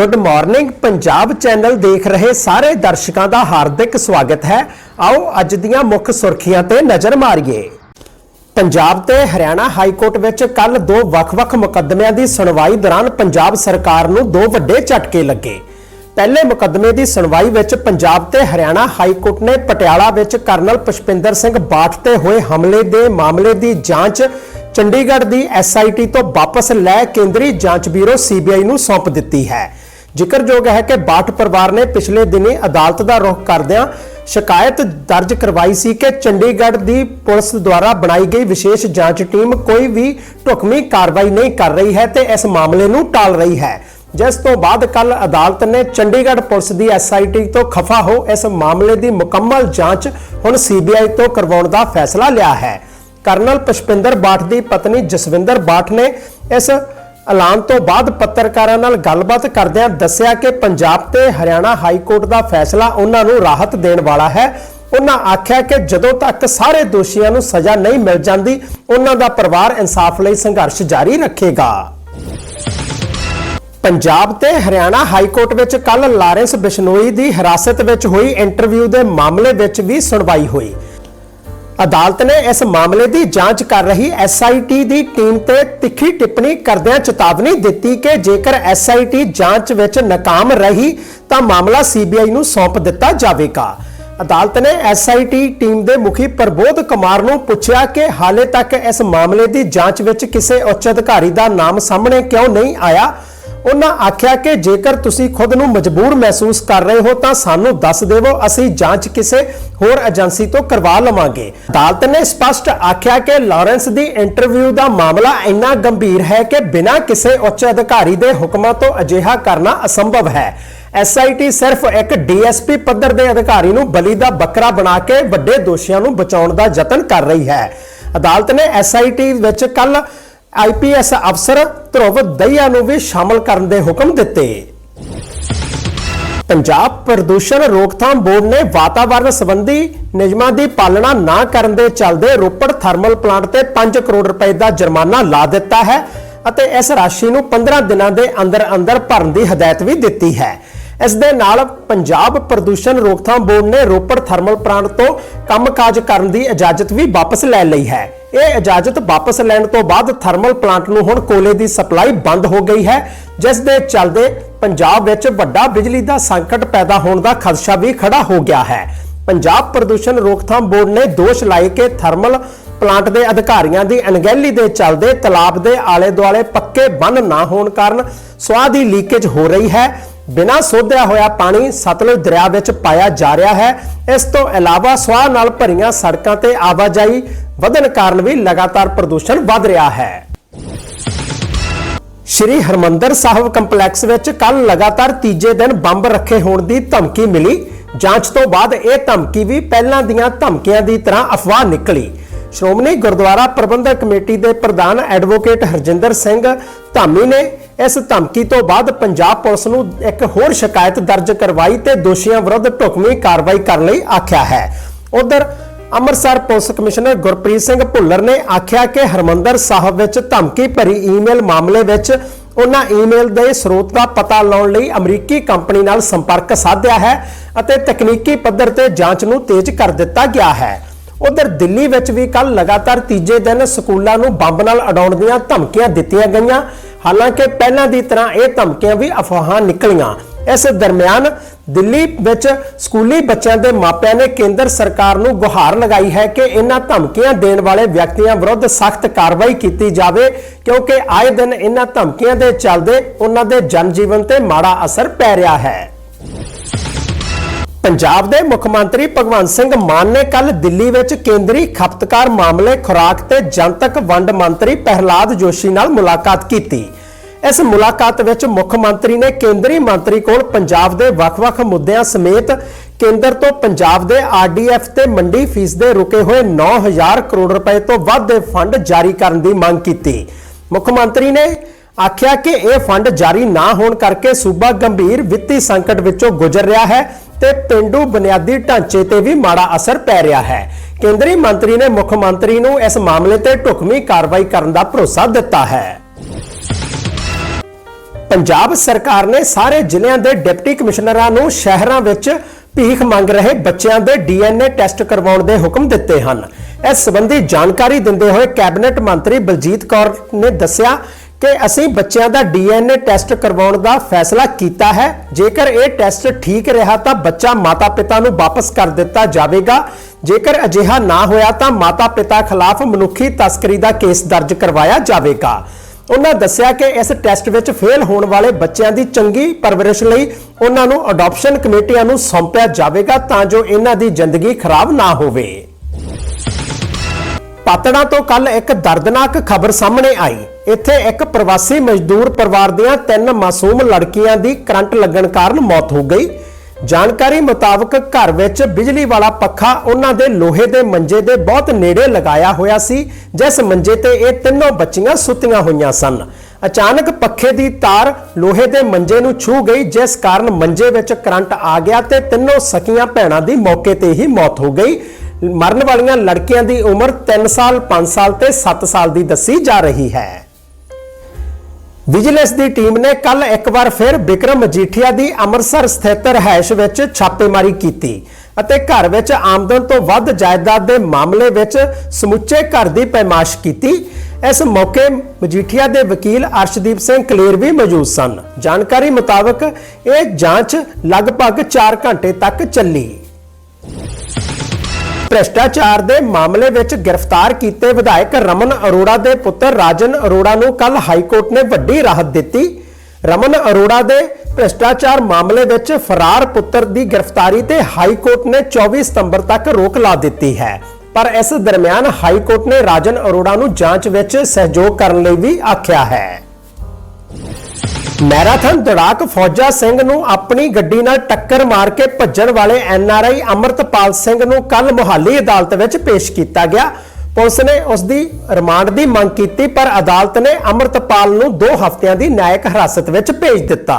Good morning Punjab channel ਦੇਖ ਰਹੇ ਸਾਰੇ ਦਰਸ਼ਕਾਂ ਦਾ ਹਾਰਦਿਕ ਸਵਾਗਤ ਹੈ। ਆਓ ਅੱਜ ਦੀਆਂ ਮੁੱਖ ਸੁਰਖੀਆਂ ਤੇ ਨਜ਼ਰ ਮਾਰੀਏ। ਪੰਜਾਬ ਤੇ ਹਰਿਆਣਾ ਹਾਈ ਕੋਰਟ ਵਿੱਚ ਕੱਲ ਦੋ ਵੱਖ-ਵੱਖ ਮੁਕੱਦਮਿਆਂ ਦੀ ਸੁਣਵਾਈ ਦੌਰਾਨ ਪੰਜਾਬ ਸਰਕਾਰ ਨੂੰ ਦੋ ਵੱਡੇ ਝਟਕੇ ਲੱਗੇ। ਪਹਿਲੇ ਮੁਕੱਦਮੇ ਦੀ ਸੁਣਵਾਈ ਵਿੱਚ ਪੰਜਾਬ ਤੇ ਹਰਿਆਣਾ ਹਾਈ ਕੋਰਟ ਨੇ ਪਟਿਆਲਾ ਵਿੱਚ ਕਰਨਲ ਪੁਸ਼ਪਿੰਦਰ ਸਿੰਘ ਬਾਠ ਤੇ ਹੋਏ ਹਮਲੇ ਦੇ ਮਾਮਲੇ ਦੀ ਜਾਂਚ ਚੰਡੀਗੜ੍ਹ ਦੀ ਐਸਆਈਟੀ ਤੋਂ ਵਾਪਸ ਲੈ ਕੇਂਦਰੀ ਜਾਂਚ ਬਿਊਰੋ ਸੀਬੀਆਈ ਨੂੰ ਸੌਂਪ ਦਿੱਤੀ ਹੈ। ਜ਼ਿਕਰਯੋਗ ਹੈ ਕਿ ਬਾਠ ਪਰਿਵਾਰ ਨੇ ਪਿਛਲੇ ਦਿਨੀ ਅਦਾਲਤ ਦਾ ਰੁਖ ਕਰਦਿਆਂ ਸ਼ਿਕਾਇਤ ਦਰਜ ਕਰਵਾਈ ਸੀ ਕਿ ਚੰਡੀਗੜ੍ਹ ਦੀ ਪੁਲਿਸ ਦੁਆਰਾ ਬਣਾਈ ਗਈ ਵਿਸ਼ੇਸ਼ ਜਾਂਚ ਟੀਮ ਕੋਈ ਵੀ ਢੁਕਵੀਂ ਕਾਰਵਾਈ ਨਹੀਂ ਕਰ ਰਹੀ ਹੈ ਤੇ ਇਸ ਮਾਮਲੇ ਨੂੰ ਟਾਲ ਰਹੀ ਹੈ। ਜਿਸ ਤੋਂ ਬਾਅਦ ਕੱਲ ਅਦਾਲਤ ਨੇ ਚੰਡੀਗੜ੍ਹ ਪੁਲਿਸ ਦੀ ਐਸਆਈਟੀ ਤੋਂ ਖਫਾ ਹੋ ਇਸ ਮਾਮਲੇ ਦੀ ਮੁਕੰਮਲ ਜਾਂਚ ਹੁਣ ਸੀਬੀਆਈ ਤੋਂ ਕਰਵਾਉਣ ਦਾ ਫੈਸਲਾ ਲਿਆ ਹੈ। ਕਰਨਲ ਪੁਸ਼ਪਿੰਦਰ ਬਾਠ ਦੀ ਪਤਨੀ ਜਸਵਿੰਦਰ ਬਾਠ ਨੇ ਇਸ ਐਲਾਨ ਤੋਂ ਬਾਅਦ ਪੱਤਰਕਾਰਾਂ ਨਾਲ ਗੱਲਬਾਤ ਕਰਦਿਆਂ ਦੱਸਿਆ ਕਿ ਪੰਜਾਬ ਤੇ ਹਰਿਆਣਾ ਹਾਈ ਕੋਰਟ ਦਾ ਫੈਸਲਾ ਉਹਨਾਂ ਨੂੰ ਰਾਹਤ ਦੇਣ ਵਾਲਾ ਹੈ। ਉਹਨਾਂ ਆਖਿਆ ਕਿ ਜਦੋਂ ਤੱਕ ਸਾਰੇ ਦੋਸ਼ੀਆਂ ਨੂੰ ਸਜ਼ਾ ਨਹੀਂ ਮਿਲ ਜਾਂਦੀ, ਉਹਨਾਂ ਦਾ ਪਰਿਵਾਰ ਇਨਸਾਫ ਲਈ ਸੰਘਰਸ਼ ਜਾਰੀ ਰੱਖੇਗਾ। ਪੰਜਾਬ ਤੇ ਹਰਿਆਣਾ ਹਾਈ ਕੋਰਟ ਵਿੱਚ ਕੱਲ ਲਾਰੈਂਸ ਬਿਸ਼ਨੋਈ ਦੀ ਹਿਰਾਸਤ ਵਿੱਚ ਹੋਈ ਇੰਟਰਵਿਊ ਦੇ ਮਾਮਲੇ ਵਿੱਚ ਵੀ ਸੁਣਵਾਈ ਹੋਈ। ਅਦਾਲਤ ਨੇ ਇਸ ਮਾਮਲੇ ਦੀ ਜਾਂਚ ਕਰ ਰਹੀ ਐਸਆਈਟੀ ਦੀ ਟੀਮ ਤੇ ਤਿੱਖੀ ਟਿੱਪਣੀ ਕਰਦਿਆਂ ਚੇਤਾਵਨੀ ਦਿੱਤੀ ਕਿ ਜੇਕਰ ਐਸਆਈਟੀ ਜਾਂਚ ਵਿੱਚ ਨਾਕਾਮ ਰਹੀ ਤਾਂ ਮਾਮਲਾ ਸੀਬੀਆਈ ਨੂੰ ਸੌਂਪ ਦਿੱਤਾ ਜਾਵੇਗਾ। ਅਦਾਲਤ ਨੇ ਐਸਆਈਟੀ ਟੀਮ ਦੇ ਮੁਖੀ ਪ੍ਰਬੋਧ ਕੁਮਾਰ ਨੂੰ ਪੁੱਛਿਆ ਕਿ ਹਾਲੇ ਤੱਕ ਇਸ ਮਾਮਲੇ ਦੀ ਜਾਂਚ ਵਿੱਚ ਕਿਸੇ ਉੱਚ ਅਧਿਕਾਰੀ ਦਾ ਨਾਮ ਸਾਹਮਣੇ ਕਿਉਂ ਨਹੀਂ ਆਇਆ। ਉਹਨਾਂ ਆਖਿਆ ਕਿ ਜੇਕਰ ਤੁਸੀਂ ਖੁਦ ਨੂੰ ਮਜਬੂਰ ਮਹਿਸੂਸ ਕਰ ਰਹੇ ਹੋ ਤਾਂ ਸਾਨੂੰ ਦੱਸ ਦੇਵੋ, ਅਸੀਂ ਜਾਂਚ ਕਿਸੇ ਹੋਰ ਏਜੰਸੀ ਤੋਂ ਕਰਵਾ ਲਵਾਂਗੇ। ਅਦਾਲਤ ਨੇ ਸਪਸ਼ਟ ਆਖਿਆ ਕਿ ਲਾਰੈਂਸ ਦੀ ਇੰਟਰਵਿਊ ਦਾ ਮਾਮਲਾ ਇੰਨਾ ਗੰਭੀਰ ਹੈ ਕਿ ਬਿਨਾਂ ਕਿਸੇ ਉੱਚ ਅਧਿਕਾਰੀ ਦੇ ਹੁਕਮਾਂ ਤੋਂ ਅਜਿਹਾ ਕਰਨਾ ਅਸੰਭਵ ਹੈ। ਐਸਆਈਟੀ ਸਿਰਫ ਇੱਕ ਡੀਐਸਪੀ ਪੱਧਰ ਦੇ ਅਧਿਕਾਰੀ ਨੂੰ ਬਲੀ ਦਾ ਬੱਕਰਾ ਬਣਾ ਕੇ ਵੱਡੇ ਦੋਸ਼ੀਆਂ ਨੂੰ ਬਚਾਉਣ ਦਾ ਯਤਨ ਕਰ ਰਹੀ ਹੈ। ਅਦਾਲਤ ਨੇ ਐਸਆਈਟੀ ਵਿੱਚ ਕੱਲ ਆਈਪੀਐਸ ਅਫਸਰ ਧਰੁਵ ਦਈਆ ਨੂੰ ਵੀ ਸ਼ਾਮਲ ਕਰਨ ਦੇ ਹੁਕਮ ਦਿੱਤੇ। ਪੰਜਾਬ ਪ੍ਰਦੂਸ਼ਣ ਰੋਕਥਾਮ ਬੋਰਡ ਨੇ ਵਾਤਾਵਰਣ ਸੰਬੰਧੀ ਨਿਯਮਾਂ ਦੀ ਪਾਲਣਾ ਨਾ ਕਰਨ ਦੇ ਚੱਲਦੇ ਰੋਪੜ ਥਰਮਲ ਪਲਾਂਟ ਤੇ 5 ਕਰੋੜ ਰੁਪਏ ਦਾ ਜੁਰਮਾਨਾ ਲਾ ਦਿੱਤਾ ਹੈ ਅਤੇ ਇਸ ਰਾਸ਼ੀ ਨੂੰ 15 ਦਿਨਾਂ ਦੇ ਅੰਦਰ ਅੰਦਰ ਭਰਨ ਦੀ ਹਦਾਇਤ ਵੀ ਦਿੱਤੀ ਹੈ। ਇਸ ਦੇ ਨਾਲ ਪੰਜਾਬ ਪ੍ਰਦੂਸ਼ਣ ਰੋਕਥਾਮ ਬੋਰਡ ਨੇ ਰੋਪੜ ਥਰਮਲ ਪਲਾਂਟ ਤੋਂ ਕੰਮਕਾਜ ਕਰਨ ਦੀ ਇਜਾਜ਼ਤ ਵੀ ਵਾਪਸ ਲੈ ਲਈ ਹੈ। ਇਹ ਇਜਾਜ਼ਤ ਵਾਪਸ ਲੈਣ ਤੋਂ ਬਾਅਦ ਥਰਮਲ ਪਲਾਂਟ ਨੂੰ ਹੁਣ ਕੋਲੇ ਦੀ ਸਪਲਾਈ ਬੰਦ ਹੋ ਗਈ ਹੈ, ਜਿਸ ਦੇ ਚੱਲਦੇ ਪੰਜਾਬ ਵਿੱਚ ਵੱਡਾ ਬਿਜਲੀ ਦਾ ਸੰਕਟ ਪੈਦਾ ਹੋਣ ਦਾ ਖਦਸ਼ਾ ਵੀ ਖੜਾ ਹੋ ਗਿਆ ਹੈ। ਪੰਜਾਬ ਪ੍ਰਦੂਸ਼ਣ ਰੋਕਥਾਮ ਬੋਰਡ ਨੇ ਦੋਸ਼ ਲਾਏ ਕਿ ਥਰਮਲ ਪਲਾਂਟ ਦੇ ਅਧਿਕਾਰੀਆਂ ਦੀ ਅਣਗਹਿਲੀ ਦੇ ਚੱਲਦੇ ਤਲਾਬ ਦੇ ਆਲੇ ਦੁਆਲੇ ਪੱਕੇ ਬੰਨ ਨਾ ਹੋਣ ਕਾਰਨ ਸਵਾਹ ਦੀ ਲੀਕੇਜ ਹੋ ਰਹੀ ਹੈ। ਬਿਨਾਂ ਸੋਧਿਆ ਹੋਇਆ ਪਾਣੀ ਸਤਲੁਜ ਦਰਿਆ ਵਿੱਚ ਪਾਇਆ ਜਾ ਰਿਹਾ ਹੈ। ਇਸ ਤੋਂ ਇਲਾਵਾ ਸਵਾਹ ਨਾਲ ਭਰੀਆਂ ਸੜਕਾਂ ਤੇ ਆਵਾਜਾਈ ਵਧਣ ਕਾਰਨ ਵੀ ਲਗਾਤਾਰ ਪ੍ਰਦੂਸ਼ਣ ਵੱਧ ਰਿਹਾ ਹੈ। ਸ਼੍ਰੀ ਹਰਮੰਦਰ ਸਾਹਿਬ ਕੰਪਲੈਕਸ ਵਿੱਚ ਕੱਲ ਲਗਾਤਾਰ ਤੀਜੇ ਦਿਨ ਬੰਬ ਰੱਖੇ ਹੋਣ ਦੀ ਧਮਕੀ ਮਿਲੀ। ਜਾਂਚ ਤੋਂ ਬਾਅਦ ਇਹ ਧਮਕੀ ਵੀ ਪਹਿਲਾਂ ਦੀਆਂ ਧਮਕੀਆਂ ਦੀ ਤਰ੍ਹਾਂ ਅਫਵਾਹ ਨਿਕਲੀ। ਸ਼੍ਰੋਮਣੀ ਗੁਰਦੁਆਰਾ ਪ੍ਰਬੰਧਕ ਕਮੇਟੀ ਦੇ ਪ੍ਰਧਾਨ ਐਡਵੋਕੇਟ ਹਰਜਿੰਦਰ ਸਿੰਘ ਧਾਮੀ ਨੇ ਇਸ ਧਮਕੀ ਤੋਂ ਬਾਅਦ ਪੰਜਾਬ ਪੁਲਿਸ ਨੂੰ ਇੱਕ ਹੋਰ ਸ਼ਿਕਾਇਤ ਦਰਜ ਕਰਵਾਈ ਤੇ ਦੋਸ਼ੀਆਂ ਵਿਰੁੱਧ ਢੁਕਵੀਂ ਕਾਰਵਾਈ ਕਰਨ ਲਈ ਆਖਿਆ ਹੈ। ਉਧਰ ਅੰਮ੍ਰਿਤਸਰ ਪੁਲਿਸ ਕਮਿਸ਼ਨਰ ਗੁਰਪ੍ਰੀਤ ਸਿੰਘ ਭੁੱਲਰ ਨੇ ਆਖਿਆ ਕਿ ਹਰਮੰਦਰ ਸਾਹਿਬ ਵਿੱਚ ਧਮਕੀ ਭਰੀ ਈਮੇਲ ਮਾਮਲੇ ਵਿੱਚ ਉਹਨਾਂ ਈਮੇਲ ਦੇ ਸਰੋਤ ਦਾ ਪਤਾ ਲਾਉਣ ਲਈ ਅਮਰੀਕੀ ਕੰਪਨੀ ਨਾਲ ਸੰਪਰਕ ਸਾਧਿਆ ਹੈ ਅਤੇ ਤਕਨੀਕੀ ਪੱਧਰ ਤੇ ਜਾਂਚ ਨੂੰ ਤੇਜ਼ ਕਰ ਦਿੱਤਾ ਗਿਆ ਹੈ। ਉਧਰ ਦਿੱਲੀ ਵਿੱਚ ਵੀ ਕੱਲ ਲਗਾਤਾਰ ਤੀਜੇ ਦਿਨ ਸਕੂਲਾਂ ਨੂੰ ਬੰਬ ਨਾਲ ਉਡਾਉਣ ਦੀਆਂ ਧਮਕੀਆਂ ਦਿੱਤੀਆਂ ਗਈਆਂ। ਹਾਲਾਂਕਿ ਪਹਿਲਾਂ ਦੀ ਤਰ੍ਹਾਂ ਇਹ ਧਮਕੀਆਂ ਵੀ ਅਫਵਾਹਾਂ ਨਿਕਲੀਆਂ। ਇਸ ਦਰਮਿਆਨ ਦਿੱਲੀ ਵਿੱਚ ਸਕੂਲੀ ਬੱਚਿਆਂ ਦੇ ਮਾਪਿਆਂ ਨੇ ਕੇਂਦਰ ਸਰਕਾਰ ਨੂੰ ਗੁਹਾਰ ਲਗਾਈ ਹੈ ਕਿ ਇਹਨਾਂ ਧਮਕੀਆਂ ਦੇਣ ਵਾਲੇ ਵਿਅਕਤੀਆਂ ਵਿਰੁੱਧ ਸਖਤ ਕਾਰਵਾਈ ਕੀਤੀ ਜਾਵੇ, ਕਿਉਂਕਿ ਆਏ ਦਿਨ ਇਹਨਾਂ ਧਮਕੀਆਂ ਦੇ ਚੱਲਦੇ ਉਹਨਾਂ ਦੇ ਜਨ ਜੀਵਨ ਤੇ ਮਾੜਾ ਅਸਰ ਪੈ ਰਿਹਾ ਹੈ। ਪੰਜਾਬ ਦੇ ਮੁੱਖ ਮੰਤਰੀ ਭਗਵੰਤ ਸਿੰਘ ਮਾਨ ਨੇ ਕੱਲ ਦਿੱਲੀ ਵਿੱਚ ਕੇਂਦਰੀ ਖਪਤਕਾਰ ਮਾਮਲੇ ਖੁਰਾਕ ਤੇ ਜਨਤਕ ਵੰਡ ਮੰਤਰੀ ਪ੍ਰਹਲਾਦ ਜੋਸ਼ੀ ਨਾਲ ਮੁਲਾਕਾਤ ਕੀਤੀ। ਇਸ ਮੁਲਾਕਾਤ ਵਿੱਚ ਮੁੱਖ ਮੰਤਰੀ ਨੇ ਕੇਂਦਰੀ ਮੰਤਰੀ ਕੋਲ ਪੰਜਾਬ ਦੇ ਵੱਖ-ਵੱਖ ਮੁੱਦਿਆਂ ਸਮੇਤ ਕੇਂਦਰ ਤੋਂ ਪੰਜਾਬ ਦੇ ਆਰਡੀਐਫ ਤੇ ਮੰਡੀ ਫੀਸ ਦੇ ਰੁਕੇ ਹੋਏ 9000 ਕਰੋੜ ਰੁਪਏ ਤੋਂ ਵੱਧ ਦੇ ਫੰਡ ਜਾਰੀ ਕਰਨ ਦੀ ਮੰਗ ਕੀਤੀ। ਮੁੱਖ ਮੰਤਰੀ ਨੇ ਆਖਿਆ ਕਿ ਇਹ ਫੰਡ ਜਾਰੀ ਨਾ ਹੋਣ ਕਰਕੇ ਸੂਬਾ ਗੰਭੀਰ ਵਿੱਤੀ ਸੰਕਟ ਵਿੱਚੋਂ ਗੁਜ਼ਰ ਰਿਹਾ ਹੈ। ਤੇ ਪਿੰਡੂ ਬੁਨਿਆਦੀ ਢਾਂਚੇ ਤੇ ਵੀ ਮਾੜਾ ਅਸਰ ਪੈ ਰਿਹਾ ਹੈ। ਕੇਂਦਰੀ ਮੰਤਰੀ ਨੇ ਮੁੱਖ ਮੰਤਰੀ ਨੂੰ ਇਸ ਮਾਮਲੇ ਤੇ ਢੁਕਵੀਂ ਕਾਰਵਾਈ ਕਰਨ ਦਾ ਭਰੋਸਾ ਦਿੱਤਾ ਹੈ। ਪੰਜਾਬ ਸਰਕਾਰ ਨੇ ਸਾਰੇ ਜ਼ਿਲ੍ਹਿਆਂ ਦੇ ਡਿਪਟੀ ਕਮਿਸ਼ਨਰਾਂ ਨੂੰ ਸ਼ਹਿਰਾਂ ਵਿੱਚ ਭੀਖ ਮੰਗ ਰਹੇ ਬੱਚਿਆਂ ਦੇ ਡੀਐਨਏ ਟੈਸਟ ਕਰਵਾਉਣ ਦੇ ਹੁਕਮ ਦਿੱਤੇ ਹਨ। ਇਸ ਸੰਬੰਧੀ ਜਾਣਕਾਰੀ ਦਿੰਦੇ ਹੋਏ ਕੈਬਨਿਟ ਮੰਤਰੀ ਬਲਜੀਤ ਕੌਰ ਨੇ ਦੱਸਿਆ ਕਿ ਅਸੀਂ ਬੱਚਿਆਂ ਦਾ ਡੀਐਨਏ ਟੈਸਟ ਕਰਵਾਉਣ ਦਾ ਫੈਸਲਾ ਕੀਤਾ ਹੈ। ਜੇਕਰ ਇਹ ਟੈਸਟ ਠੀਕ ਰਿਹਾ ਤਾਂ ਬੱਚਾ ਮਾਤਾ-ਪਿਤਾ ਨੂੰ ਵਾਪਸ ਕਰ ਦਿੱਤਾ ਜਾਵੇਗਾ। ਜੇਕਰ ਅਜਿਹਾ ਨਾ ਹੋਇਆ ਤਾਂ ਮਾਤਾ-ਪਿਤਾ ਖਿਲਾਫ ਮਨੁੱਖੀ ਤਸਕਰੀ ਦਾ ਕੇਸ ਦਰਜ ਕਰਵਾਇਆ ਜਾਵੇਗਾ। ਉਹਨਾਂ ਦੱਸਿਆ ਕਿ ਇਸ ਟੈਸਟ ਵਿੱਚ ਫੇਲ ਹੋਣ ਵਾਲੇ ਬੱਚਿਆਂ ਦੀ ਚੰਗੀ ਪਰਵਰਿਸ਼ ਲਈ ਉਹਨਾਂ ਨੂੰ ਅਡਾਪਸ਼ਨ ਕਮੇਟੀਆਂ ਨੂੰ ਸੌਂਪਿਆ ਜਾਵੇਗਾ ਤਾਂ ਜੋ ਇਹਨਾਂ ਦੀ ਜ਼ਿੰਦਗੀ ਖਰਾਬ ਨਾ ਹੋਵੇ। ਪਾਤੜਾਂ ਤੋਂ ਕੱਲ ਇੱਕ ਦਰਦਨਾਕ ਖਬਰ ਸਾਹਮਣੇ ਆਈ। ਇੱਥੇ ਇੱਕ ਪ੍ਰਵਾਸੀ ਮਜ਼ਦੂਰ ਪਰਿਵਾਰ ਦੀਆਂ ਤਿੰਨ ਮਾਸੂਮ ਲੜਕੀਆਂ ਦੀ ਕਰੰਟ ਲੱਗਣ ਕਾਰਨ ਮੌਤ ਹੋ ਗਈ। ਜਾਣਕਾਰੀ ਮੁਤਾਬਕ ਘਰ ਵਿੱਚ ਬਿਜਲੀ ਵਾਲਾ ਪੱਖਾ ਉਹਨਾਂ ਦੇ ਲੋਹੇ ਦੇ ਮੰਜੇ ਦੇ ਬਹੁਤ ਨੇੜੇ ਲਗਾਇਆ ਹੋਇਆ ਸੀ, ਜਿਸ ਮੰਜੇ ਤੇ ਇਹ ਤਿੰਨੋਂ ਬੱਚੀਆਂ ਸੁੱਤੀਆਂ ਹੋਈਆਂ ਸਨ। ਅਚਾਨਕ ਪੱਖੇ ਦੀ ਤਾਰ ਲੋਹੇ ਦੇ ਮੰਜੇ ਨੂੰ ਛੂ ਗਈ, ਜਿਸ ਕਾਰਨ ਮੰਜੇ ਵਿੱਚ ਕਰੰਟ ਆ ਗਿਆ ਤੇ ਤਿੰਨੋਂ ਸਕੀਆਂ ਭੈਣਾਂ ਦੀ ਮੌਕੇ ਤੇ ਹੀ ਮੌਤ ਹੋ ਗਈ। ਮਰਨ ਵਾਲੀਆਂ ਲੜਕੀਆਂ ਦੀ ਉਮਰ 3 ਸਾਲ 5 ਸਾਲ ਤੇ 7 ਸਾਲ ਦੀ ਦੱਸੀ ਜਾ ਰਹੀ ਹੈ। ਵਿਜੀਲੈਂਸ ਦੀ ਟੀਮ ਨੇ ਕੱਲ ਇੱਕ ਵਾਰ ਫਿਰ ਬਿਕਰਮ ਮਜੀਠੀਆ ਦੀ ਅੰਮ੍ਰਿਤਸਰ ਸਥਿਤ ਰਹਿائش ਵਿੱਚ ਛਾਪੇਮਾਰੀ ਕੀਤੀ ਅਤੇ ਘਰ ਵਿੱਚ ਆਮਦਨ ਤੋਂ ਵੱਧ ਜਾਇਦਾਦ ਦੇ ਮਾਮਲੇ ਵਿੱਚ ਸਮੁੱਚੇ ਘਰ ਦੀ ਪੈਮਾਸ਼ ਕੀਤੀ। ਇਸ ਮੌਕੇ ਮਜੀਠੀਆ ਦੇ ਵਕੀਲ ਅਰਸ਼ਦੀਪ ਸਿੰਘ ਕਲੇਰ ਵੀ ਮੌਜੂਦ ਸਨ। ਜਾਣਕਾਰੀ ਮੁਤਾਬਕ ਇਹ ਜਾਂਚ ਲਗਭਗ 4 ਘੰਟੇ ਤੱਕ ਚੱਲੀ। ਭ੍ਰਿਸ਼ਟਾਚਾਰ ਦੇ ਮਾਮਲੇ ਵਿੱਚ ਗ੍ਰਿਫਤਾਰ ਕੀਤੇ ਵਿਧਾਇਕ ਰਮਨ ਅਰੋੜਾ ਦੇ ਪੁੱਤਰ ਰਾਜਨ ਅਰੋੜਾ ਨੂੰ ਕੱਲ ਹਾਈ ਕੋਰਟ ਨੇ ਵੱਡੀ ਰਾਹਤ ਦਿੱਤੀ। ਰਮਨ ਅਰੋੜਾ ਦੇ ਭ੍ਰਿਸ਼ਟਾਚਾਰ ਮਾਮਲੇ ਵਿੱਚ ਫਰਾਰ ਪੁੱਤਰ ਦੀ ਗ੍ਰਿਫਤਾਰੀ ਤੇ ਹਾਈ ਕੋਰਟ ਨੇ 24 ਸਤੰਬਰ ਤੱਕ ਰੋਕ ਲਾ ਦਿੱਤੀ ਹੈ। ਪਰ ਇਸ ਦਰਮਿਆਨ ਹਾਈ ਕੋਰਟ ਨੇ ਰਾਜਨ ਅਰੋੜਾ ਨੂੰ ਜਾਂਚ ਵਿੱਚ ਸਹਿਯੋਗ ਕਰਨ ਲਈ ਵੀ ਆਖਿਆ ਹੈ। ਮੈਰਾਥਨ ਦੌੜਾਕ ਫੌਜਾ ਸਿੰਘ ਨੂੰ ਆਪਣੀ ਗੱਡੀ ਨਾਲ ਟੱਕਰ ਮਾਰ ਕੇ ਭੱਜਣ ਵਾਲੇ ਐਨਆਰਆਈ ਅਮਰਤਪਾਲ ਸਿੰਘ ਨੂੰ ਕੱਲ ਮੁਹਾਲੀ ਅਦਾਲਤ ਵਿੱਚ ਪੇਸ਼ ਕੀਤਾ ਗਿਆ। ਪੁਲਿਸ ਨੇ ਉਸ ਦੀ ਰਿਮਾਂਡ ਦੀ ਮੰਗ ਕੀਤੀ, ਪਰ ਅਦਾਲਤ ਨੇ ਅਮਰਤਪਾਲ ਨੂੰ 2 ਹਫ਼ਤਿਆਂ ਦੀ ਨਿਆਇਕ ਹਿਰਾਸਤ ਵਿੱਚ ਭੇਜ ਦਿੱਤਾ।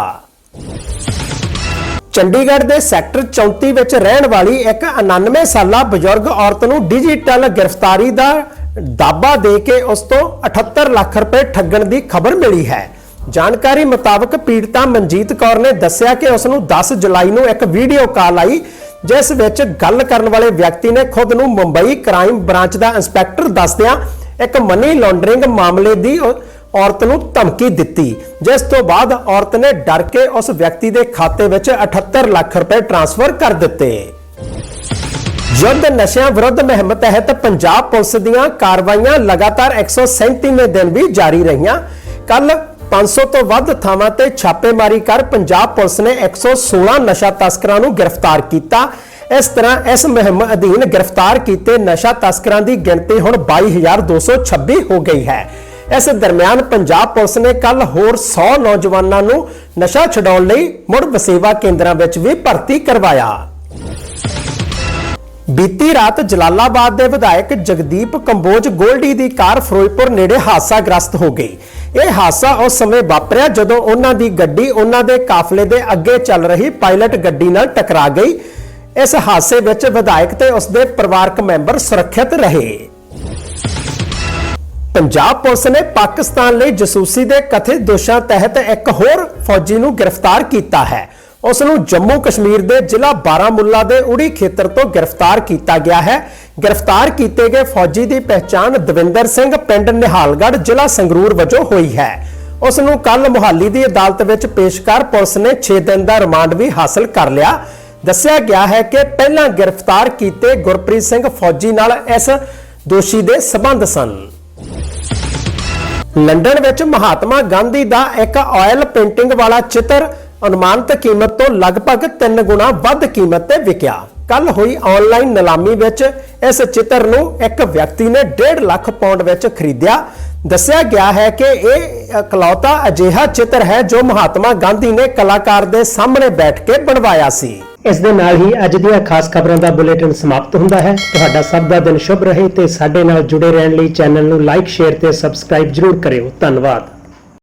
ਚੰਡੀਗੜ੍ਹ ਦੇ ਸੈਕਟਰ 34 ਵਿੱਚ ਰਹਿਣ ਵਾਲੀ ਇੱਕ 99 ਸਾਲਾ ਬਜ਼ੁਰਗ ਔਰਤ ਨੂੰ ਡਿਜੀਟਲ ਗ੍ਰਿਫਤਾਰੀ ਦਾ ਦਾਅਵਾ ਦੇ ਕੇ ਉਸ ਤੋਂ 78 ਲੱਖ ਰੁਪਏ ਠੱਗਣ ਦੀ ਖਬਰ ਮਿਲੀ ਹੈ। ਜਾਣਕਾਰੀ ਮੁਤਾਬਕ ਪੀੜਤਾ ਮਨਜੀਤ ਕੌਰ ਨੇ ਦੱਸਿਆ ਕਿ ਉਸ ਨੂੰ 10 ਜੁਲਾਈ ਨੂੰ ਇੱਕ ਵੀਡੀਓ ਕਾਲ ਆਈ, ਜਿਸ ਵਿੱਚ ਗੱਲ ਕਰਨ ਵਾਲੇ ਵਿਅਕਤੀ ਨੇ ਖੁਦ ਨੂੰ ਮੁੰਬਈ ਕ੍ਰਾਈਮ ਬ੍ਰਾਂਚ ਦਾ ਇੰਸਪੈਕਟਰ ਦੱਸਦਿਆਂ ਇੱਕ ਮਨੀ ਲਾਂਡਰਿੰਗ ਮਾਮਲੇ ਦੀ ਔਰਤ ਨੂੰ ਧਮਕੀ ਦਿੱਤੀ। ਜਿਸ ਤੋਂ ਬਾਅਦ ਔਰਤ ਨੇ ਡਰ ਕੇ ਉਸ ਵਿਅਕਤੀ ਦੇ ਖਾਤੇ ਵਿੱਚ 78 ਲੱਖ ਰੁਪਏ ਟ੍ਰਾਂਸਫਰ ਕਰ ਦਿੱਤੇ। ਯੁੱਧ ਨਸ਼ਿਆਂ ਵਿਰੁੱਧ ਮੁਹਿੰਮ ਤਹਿਤ ਪੰਜਾਬ ਪੁਲਿਸ ਦੀਆਂ ਕਾਰਵਾਈਆਂ ਲਗਾਤਾਰ 137ਵੇਂ ਦਿਨ ਵੀ ਜਾਰੀ ਰਹੀਆਂ। ਕੱਲ 500 ਤੋਂ ਵੱਧ ਥਾਵਾਂ ਤੇ ਛਾਪੇਮਾਰੀ ਕਰ ਪੰਜਾਬ ਪੁਲਿਸ ਨੇ 116 ਨਸ਼ਾ ਤਸਕਰਾਂ ਨੂੰ ਗ੍ਰਿਫਤਾਰ ਕੀਤਾ। ਇਸ ਤਰ੍ਹਾਂ ਇਸ ਮੁਹਿੰਮ ਅਧੀਨ ਗ੍ਰਿਫਤਾਰ ਕੀਤੇ ਨਸ਼ਾ ਤਸਕਰਾਂ ਦੀ ਗਿਣਤੀ ਹੁਣ 22226 ਹੋ ਗਈ ਹੈ। ਇਸ ਦਰਮਿਆਨ ਪੰਜਾਬ ਪੁਲਿਸ ਨੇ ਕੱਲ ਹੋਰ 100 ਨੌਜਵਾਨਾਂ ਨੂੰ ਨਸ਼ਾ ਛਡਾਉਣ ਲਈ ਮੁੜ ਵਸੇਵਾ ਕੇਂਦਰਾਂ ਵਿੱਚ ਵੀ ਭਰਤੀ ਕਰਵਾਇਆ। ਬੀਤੀ ਰਾਤ ਜਲਾਲਾਬਾਦ ਦੇ ਵਿਧਾਇਕ ਜਗਦੀਪ ਕੰਬੋਜ ਗੋਲਡੀ ਦੀ ਕਾਰ ਫਿਰੋਜ਼ਪੁਰ ਨੇੜੇ ਹਾਦਸਾਗ੍ਰਸਤ ਹੋ ਗਈ। ਇਹ ਹਾਦਸਾ ਉਸ ਸਮੇਂ ਵਾਪਰਿਆ ਜਦੋਂ ਉਹਨਾਂ ਦੀ ਗੱਡੀ ਉਹਨਾਂ ਦੇ ਕਾਫਲੇ ਦੇ ਅੱਗੇ ਚੱਲ ਰਹੀ ਪਾਇਲਟ ਗੱਡੀ ਨਾਲ ਟਕਰਾ ਗਈ। ਇਸ ਹਾਦਸੇ ਵਿੱਚ ਵਿਧਾਇਕ ਤੇ ਉਸਦੇ ਪਰਿਵਾਰਕ ਮੈਂਬਰ ਸੁਰੱਖਿਅਤ ਰਹੇ। ਪੰਜਾਬ ਪੁਲਿਸ ਨੇ ਪਾਕਿਸਤਾਨ ਲਈ ਜਸੂਸੀ ਦੇ ਕਥਿਤ ਦੋਸ਼ਾਂ ਤਹਿਤ ਇੱਕ ਹੋਰ ਫੌਜੀ ਨੂੰ ਗ੍ਰਿਫਤਾਰ ਕੀਤਾ ਹੈ। ਉਸ ਨੂੰ ਜੰਮੂ ਕਸ਼ਮੀਰ ਦੇ ਜ਼ਿਲ੍ਹਾ ਬਾਰਾਮੁੱਲਾ ਦੇ ਉੜੀ ਖੇਤਰ ਤੋਂ ਗ੍ਰਿਫਤਾਰ ਕੀਤਾ ਗਿਆ ਹੈ। ਗ੍ਰਿਫਤਾਰ ਕੀਤੇ ਗਏ ਫੌਜੀ ਦੀ ਪਹਿਚਾਣ ਦਵਿੰਦਰ ਸਿੰਘ ਪਿੰਡ ਨਿਹਾਲਗੜ੍ਹ ਜ਼ਿਲ੍ਹਾ ਸੰਗਰੂਰ ਵਜੋਂ ਹੋਈ ਹੈ। ਉਸ ਨੂੰ ਕੱਲ ਮੁਹਾਲੀ ਦੀ ਅਦਾਲਤ ਵਿੱਚ ਪੇਸ਼ ਕਰ ਪੁਲਿਸ ਨੇ 6 ਦਿਨ ਦਾ ਰਿਮਾਂਡ ਵੀ ਹਾਸਲ ਕਰ ਲਿਆ। ਦੱਸਿਆ ਗਿਆ ਹੈ ਕਿ ਪਹਿਲਾਂ ਗ੍ਰਿਫਤਾਰ ਕੀਤੇ ਗੁਰਪ੍ਰੀਤ ਸਿੰਘ ਫੌਜੀ ਨਾਲ ਇਸ ਦੋਸ਼ੀ ਦੇ ਸਬੰਧ ਸਨ। ਲੰਡਨ ਵਿੱਚ ਮਹਾਤਮਾ ਗਾਂਧੀ ਦਾ ਇੱਕ ਆਇਲ ਪੇਂਟਿੰਗ ਵਾਲਾ ਚਿੱਤਰ ਅਨੁਮਾਨਿਤ ਕੀਮਤ ਤੋਂ ਲਗਭਗ 3 ਗੁਣਾ ਵੱਧ ਕੀਮਤ ਤੇ ਵਿਕਿਆ। ਕੱਲ ਹੋਈ ਆਨਲਾਈਨ ਨਿਲਾਮੀ ਵਿੱਚ ਇਸ ਚਿੱਤਰ ਨੂੰ ਇੱਕ ਵਿਅਕਤੀ ਨੇ 1.5 ਲੱਖ ਪਾਉਂਡ ਵਿੱਚ ਖਰੀਦਿਆ। ਦੱਸਿਆ ਗਿਆ ਹੈ ਕਿ ਇਹ ਇਕਲੌਤਾ ਅਜਿਹਾ ਚਿੱਤਰ ਹੈ ਜੋ ਮਹਾਤਮਾ ਗਾਂਧੀ ਨੇ ਕਲਾਕਾਰ ਦੇ ਸਾਹਮਣੇ ਬੈਠ ਕੇ ਬਣਵਾਇਆ ਸੀ। ਇਸ ਦੇ ਨਾਲ ਹੀ ਅੱਜ ਦੀਆਂ ਖਾਸ ਖਬਰਾਂ ਦਾ ਬੁਲੇਟਿਨ ਸਮਾਪਤ ਹੁੰਦਾ ਹੈ। ਤੁਹਾਡਾ ਸਭ ਦਾ ਦਿਨ ਸ਼ੁਭ ਰਹੇ ਤੇ ਸਾਡੇ ਨਾਲ ਜੁੜੇ ਰਹਿਣ ਲਈ ਚੈਨਲ ਨੂੰ ਲਾਈਕ ਸ਼ੇਅਰ ਤੇ ਸਬਸਕ੍ਰਾਈਬ ਜਰੂਰ ਕਰਿਓ। ਧੰਨਵਾਦ।